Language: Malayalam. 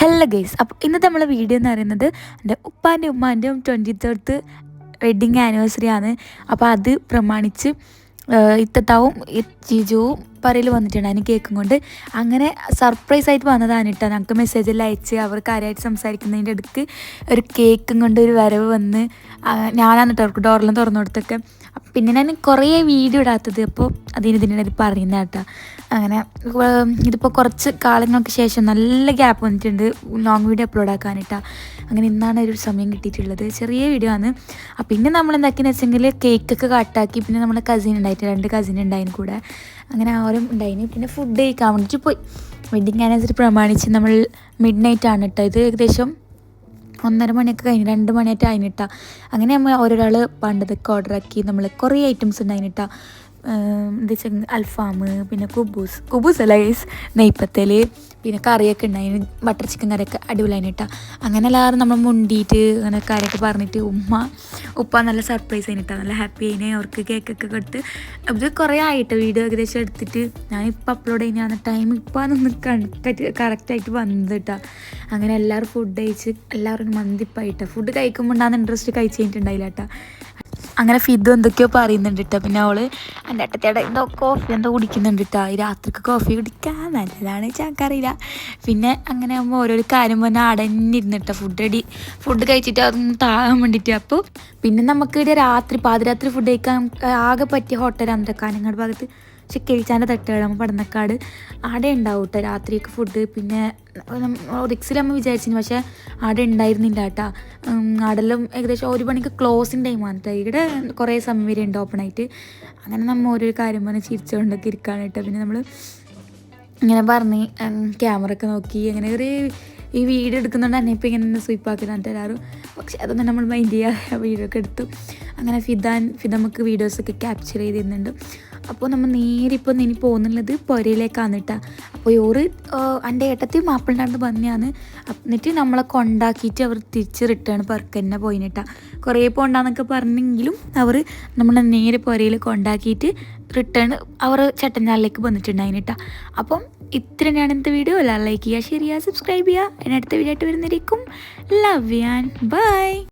ഹലോ ഗൈസ് അപ്പോൾ ഇന്നത്തെ നമ്മളെ വീഡിയോ എന്ന് പറയുന്നത് എന്റെ ഉപ്പാന്റെ ഉമ്മാന്റെയും ട്വന്റി തേർത്ത് വെഡ്ഡിങ് ആനിവേഴ്സറി ആണ്. അപ്പോൾ അത് പ്രമാണിച്ച് ഇത്തത്താവും ജിജുവും പറയിൽ വന്നിട്ടുണ്ടായിരുന്നു കേക്കും കൊണ്ട്. അങ്ങനെ സർപ്രൈസ് ആയിട്ട് വന്നതാണ് കേട്ടോ. ഞങ്ങൾക്ക് മെസ്സേജെല്ലാം അയച്ച് അവർ കാര്യമായിട്ട് സംസാരിക്കുന്നതിന്റെ അടുത്ത് ഒരു കേക്കും കൊണ്ട് ഒരു വരവ് വന്ന് ഞാനാണ് കേട്ടോ അവർക്ക് ഡോറെല്ലാം തുറന്നു കൊടുത്തൊക്കെ പിന്നെ ഞാൻ കുറേ വീഡിയോ ഇടാത്തത് അപ്പോൾ അതിന് ഇതിനിടയിൽ പറയുന്ന കേട്ടോ. അങ്ങനെ ഇതിപ്പോൾ കുറച്ച് കാലങ്ങൾക്ക് ശേഷം നല്ല ഗ്യാപ്പ് വന്നിട്ടുണ്ട്. ലോങ് വീഡിയോ അപ്ലോഡ് ആക്കാനിട്ടാ അങ്ങനെ ഇന്നാണ് ഒരു സമയം കിട്ടിയിട്ടുള്ളത്. ചെറിയ വീഡിയോ ആണ്. അപ്പം പിന്നെ നമ്മൾ എന്താക്കിയെന്ന് വെച്ചെങ്കിൽ കേക്കൊക്കെ കട്ടാക്കി പിന്നെ നമ്മുടെ കസിൻ ഉണ്ടായിട്ട് രണ്ട് കസിൻ ഉണ്ടായിന് കൂടെ. അങ്ങനെ ആരും ഉണ്ടായിന്. പിന്നെ ഫുഡ് കഴിക്കാൻ വേണ്ടിയിട്ട് പോയി. വെഡിങ് ആനിവേഴ്സറി പ്രമാണിച്ച് നമ്മൾ മിഡ് നൈറ്റ് ആണ് കേട്ടോ. ഇത് ഏകദേശം ഒന്നര മണിയൊക്കെ കഴിഞ്ഞ് രണ്ട് മണിയായിട്ട് അതിനിട്ടാ അങ്ങനെ നമ്മൾ ഓരോരാൾ പണ്ടതൊക്കെ ഓർഡർ ആക്കി നമ്മൾ കുറേ ഐറ്റംസ് ഉണ്ട് അതിനിട്ടാ എന്താ വെച്ചാൽ അൽഫാം പിന്നെ കുബൂസ്. കുബൂസ് അല്ല ഗൈസ് നെയ്പ്പത്തൽ പിന്നെ കറിയൊക്കെ ഉണ്ടായിന് ബട്ടർ ചിക്കൻ കറിയൊക്കെ അടിപൊളിയായിട്ടാ അങ്ങനെ എല്ലാവരും നമ്മൾ മുണ്ടിയിട്ട് അങ്ങനെ കാര്യമൊക്കെ പറഞ്ഞിട്ട് ഉമ്മ ഉപ്പ നല്ല സർപ്രൈസ് ആയി ആയിട്ടാ നല്ല ഹാപ്പി ആയിനെ. അവർക്ക് കേക്കൊക്കെ കൊടുത്ത്. അത് കുറേ ആയിട്ടോ വീഡിയോ ഏകദേശം എടുത്തിട്ട്. ഞാൻ ഇപ്പം അപ്ലോഡ് ചെയ്യുന്ന ടൈം ഇപ്പം അതൊന്ന് കറക്റ്റായിട്ട് വന്നത് കേട്ടോ അങ്ങനെ എല്ലാവരും ഫുഡ് കഴിച്ച് എല്ലാവരും മന്തിപ്പായിട്ടോ. ഫുഡ് കഴിക്കുമ്പോൾ ഉണ്ടാകുന്ന ഇൻട്രസ്റ്റ് കഴിച്ച് കഴിഞ്ഞിട്ടുണ്ടായില്ല കേട്ടോ അങ്ങനെ ഫിദ് എന്തൊക്കെയോ പറയുന്നുണ്ട് കേട്ടോ പിന്നെ അവൾ എന്റെ അട്ടത്തേടെ എന്തോ കോഫി എന്തോ കുടിക്കുന്നുണ്ട് കേട്ടോ ഈ രാത്രിക്ക് കോഫി കുടിക്കാൻ നല്ലതാണ് ചാക്കറിയില്ല പിന്നെ അങ്ങനെ ആകുമ്പോൾ ഓരോരോ കാര്യം പറഞ്ഞാൽ അടഞ്ഞിരുന്നു കേട്ടോ ഫുഡ് അടി ഫുഡ് കഴിച്ചിട്ട് അതൊന്ന് താകാൻ വേണ്ടിയിട്ട് അപ്പോൾ പിന്നെ നമുക്ക് രാത്രി പാതിരാത്രി ഫുഡ് കഴിക്കാൻ ആകെ പറ്റിയ ഹോട്ടൽ അന്തക്കാനങ്ങളുടെ ഭാഗത്ത്. പക്ഷെ കേൾച്ചാന്റെ തട്ടുകട പടന്നക്കാട് ആടെ ഉണ്ടാവും കേട്ടോ രാത്രിയൊക്കെ ഫുഡ് പിന്നെ റിക്സിൽ നമ്മൾ വിചാരിച്ചിരുന്നു പക്ഷേ ആടെ ഉണ്ടായിരുന്നില്ല കേട്ടോ ആടെല്ലാം ഏകദേശം ഒരു മണിക്ക് ക്ലോസിങ് ടൈമാണ് കേട്ടോ ഇവിടെ കുറേ സമയം വരെ ഉണ്ട് ഓപ്പൺ ആയിട്ട്. അങ്ങനെ നമ്മൾ ഓരോ കാര്യം പറഞ്ഞ് ചിരിച്ചുകൊണ്ടൊക്കെ ഇരിക്കുകയാണ് കേട്ടോ പിന്നെ നമ്മൾ ഇങ്ങനെ പറഞ്ഞ് ക്യാമറ ഒക്കെ നോക്കി അങ്ങനെ ഒരു ഈ വീഡിയോ എടുക്കുന്നുണ്ട് തന്നെ ഇപ്പോൾ ഇങ്ങനെ സ്വീപ്പാക്കുന്നുണ്ട് എല്ലാവരും. പക്ഷേ അതൊന്നും നമ്മൾ മൈൻഡ് ചെയ്യാതെ വീഡിയോ ഒക്കെ എടുത്തു. അങ്ങനെ ഫിദാൻ ഫിദ നമുക്ക് വീഡിയോസൊക്കെ ക്യാപ്ചർ ചെയ്തിരുന്നുണ്ട്. അപ്പോൾ നമ്മൾ നേരെ ഇപ്പോൾ ഇനി പോകുന്നുള്ളത് പുരയിലേക്കാണ് കേട്ടോ. അപ്പോൾ ഓറ് എന്റെ ഏട്ടത്തി മാപ്പിളിനാണ്ട് വന്നെയാണ്. എന്നിട്ട് നമ്മളെ കൊണ്ടാക്കിയിട്ട് അവർ തിരിച്ച് റിട്ടേൺ പെർക്ക് തന്നെ പോയിട്ടാ കുറേ പോണ്ടാന്നൊക്കെ പറഞ്ഞെങ്കിലും അവർ നമ്മളെ നേരെ പുരയിൽ കൊണ്ടാക്കിയിട്ട് റിട്ടേൺ അവർ ചട്ടഞ്ചാലിലേക്ക് വന്നിട്ടുണ്ടായിട്ടാ അപ്പം ഇത്ര തന്നെയാണ് ഇന്നത്തെ വീഡിയോ. എല്ലാം ലൈക്ക് ചെയ്യുക ഷെയർ ചെയ്യുക സബ്സ്ക്രൈബ് ചെയ്യുക. എന്നെ അടുത്ത വീഡിയോ ആയിട്ട് വരുന്നതായിരിക്കും. ലവ് യാൻ ബൈ